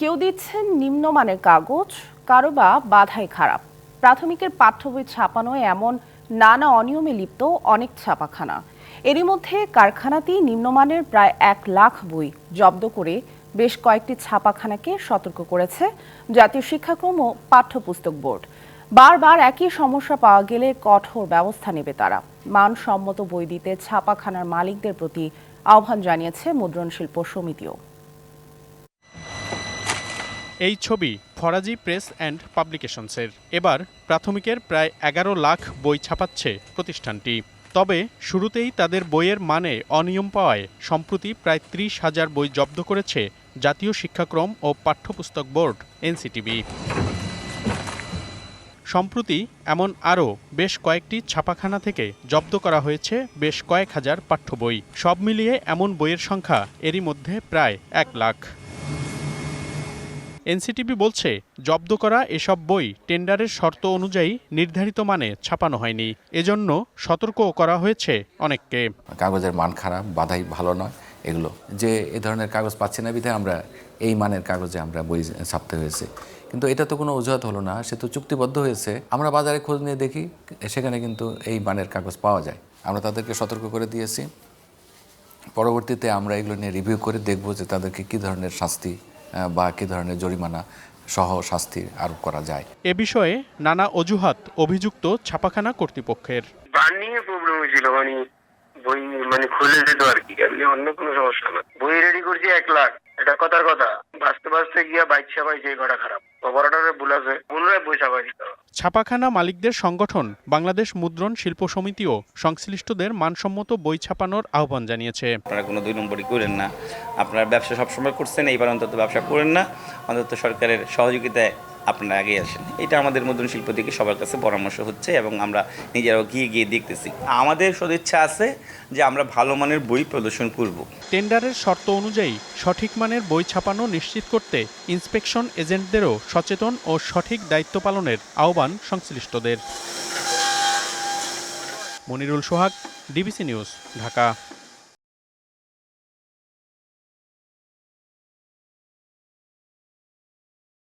কেউ দিচ্ছেন নিম্নমানের কাগজ, কারও বা বাধাই খারাপ। প্রাথমিকের পাঠ্য বই ছাপানোয় এমন নানা অনিয়মে লিপ্ত অনেক ছাপাখানা। এরই মধ্যে কারখানাতেই নিম্নমানের প্রায় এক লাখ বই জব্দ করে বেশ কয়েকটি ছাপাখানাকে সতর্ক করেছে জাতীয় শিক্ষাক্রম ও পাঠ্যপুস্তক বোর্ড। বারবার একই সমস্যা পাওয়া গেলে কঠোর ব্যবস্থা নেবে তারা। মানসম্মত বই দিতে ছাপাখানার মালিকদের প্রতি আহ্বান জানিয়েছে মুদ্রণ শিল্প সমিতিও। এই ছবি ফরাজি প্রেস অ্যান্ড পাবলিকেশনসের। এবার প্রাথমিকের প্রায় এগারো লাখ বই ছাপাচ্ছে প্রতিষ্ঠানটি। তবে শুরুতেই তাদের বইয়ের মানে অনিয়ম পাওয়ায় সম্প্রতি প্রায় ত্রিশ হাজার বই জব্দ করেছে জাতীয় শিক্ষাক্রম ও পাঠ্যপুস্তক বোর্ড, এনসিটিবি। সম্প্রতি এমন আরও বেশ কয়েকটি ছাপাখানা থেকে জব্দ করা হয়েছে বেশ কয়েক হাজার পাঠ্য বই। সব মিলিয়ে এমন বইয়ের সংখ্যা এরই মধ্যে প্রায় এক লাখ। এনসিটিবি বলছে, জব্দ করা এসব বই টেন্ডারের শর্ত অনুযায়ী নির্ধারিত মানে ছাপানো হয়নি। এজন্য সতর্কও করা হয়েছে অনেককে। কাগজের মান খারাপ, বাধাই ভালো নয়, এগুলো। যে এ ধরনের কাগজ পাচ্ছি না বিধায় আমরা এই মানের কাগজে আমরা বই ছাপতে হয়েছে। কিন্তু এটা তো কোনো অজুহাত হলো না, সে তো চুক্তিবদ্ধ হয়েছে। আমরা বাজারে খোঁজ নিয়ে দেখি, সেখানে কিন্তু এই মানের কাগজ পাওয়া যায়। আমরা তাদেরকে সতর্ক করে দিয়েছি। পরবর্তীতে আমরা এগুলো নিয়ে রিভিউ করে দেখব যে তাদেরকে কী ধরনের শাস্তি বা কী ধরনের জরিমানা সহ শাস্তি আরোপ করা যায়। এ বিষয়ে নানা অজুহাত অভিযুক্ত ছাপাখানা কর্তৃপক্ষের। বার্নিংয়ে প্রবলেম হয়েছিল মানে বই মানে খুলে যেত আর কি এমনি অন্য কোনো সমস্যা না। বই রেডি করছি এক লাখ এটা কথার কথা। বাঁচতে বাঁচতে গিয়া বাইক ছাপাইছে এই কটা খারাপ। অপারেটরে ভুল আছে পুনরায় বই ছাপাই দিতে ছাপাখানা মালিকদের সংগঠন বাংলাদেশ মুদ্রণ শিল্প সমিতিও সংশ্লিষ্টদের মানসম্মত বই ছাপানোর আহ্বান জানিয়েছে। আপনারা কোনো দুই নম্বরই করেন না। আপনারা ব্যবসা সবসময় করছেন, এইবার অন্তত ব্যবসা করেন না। অন্তত সরকারের সহযোগিতায় আপনারা আগে আসেন। এটা আমাদের মুদ্রণ শিল্প থেকে সবার কাছে পরামর্শ হচ্ছে এবং আমরা নিজেরাও গিয়ে গিয়ে দেখতেছি। আমাদের সদিচ্ছা আছে যে আমরা ভালো মানের বই প্রদর্শন করব। টেন্ডারের শর্ত অনুযায়ী সঠিক মানের বই ছাপানো নিশ্চিত করতে ইন্সপেকশন এজেন্টদেরও সচেতন ও সঠিক দায়িত্ব পালনের আহ্বান সংশ্লিষ্টদের। Monirul Sohag, DBC news, Dhaka.